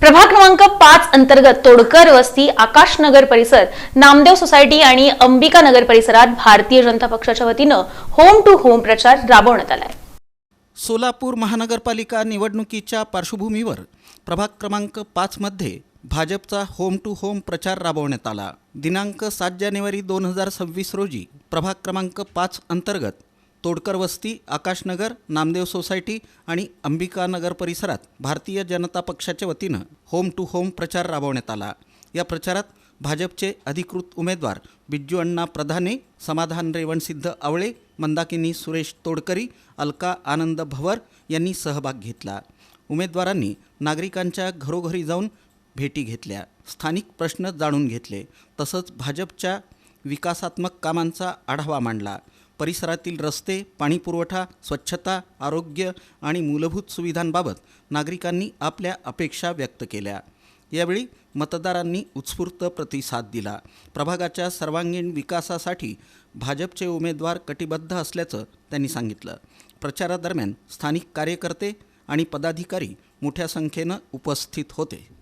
प्रभाग क्रमांक पाच अंतर्गत तोडकर वस्ती आकाशनगर परिसर नामदेव सोसायटी आणि अंबिका नगर परिसरात भारतीय जनता पक्षाच्या वतीनं होम टू होम प्रचार राबवण्यात आलाय. सोलापूर महानगरपालिका निवडणुकीच्या पार्श्वभूमीवर प्रभाग क्रमांक पाचमध्ये भाजपचा होम टू होम प्रचार राबवण्यात आला. दिनांक सात जानेवारी दोन हजार सव्वीस रोजी प्रभाग क्रमांक पाच अंतर्गत तोडकर वस्ती आकाशनगर नामदेव सोसायटी आणि अंबिकानगर परिसरात भारतीय जनता पक्षाच्या वतीनं होम टू होम प्रचार राबवण्यात आला. या प्रचारात भाजपचे अधिकृत उमेदवार बिज्जू अण्णा प्रधाने समाधान रेवणसिद्ध आवळे मंदाकिनी सुरेश तोडकरी अलका आनंद भवर यांनी सहभाग घेतला. उमेदवारांनी नागरिकांच्या घरोघरी जाऊन भेटी घेतल्या. स्थानिक प्रश्न जाणून घेतले. तसंच भाजपच्या विकासात्मक कामांचा आढावा मांडला. परिसरातील रस्ते पाणीपुरवठा स्वच्छता आरोग्य आणि मूलभूत सुविधांबाबत नागरिकांनी आपल्या अपेक्षा व्यक्त केल्या. यावेळी मतदारांनी उत्स्फूर्त प्रतिसाद दिला. प्रभागाच्या सर्वांगीण विकासासाठी भाजपचे उमेदवार कटिबद्ध असल्याचं त्यांनी सांगितलं. प्रचारादरम्यान स्थानिक कार्यकर्ते आणि पदाधिकारी मोठ्या संख्येनं उपस्थित होते.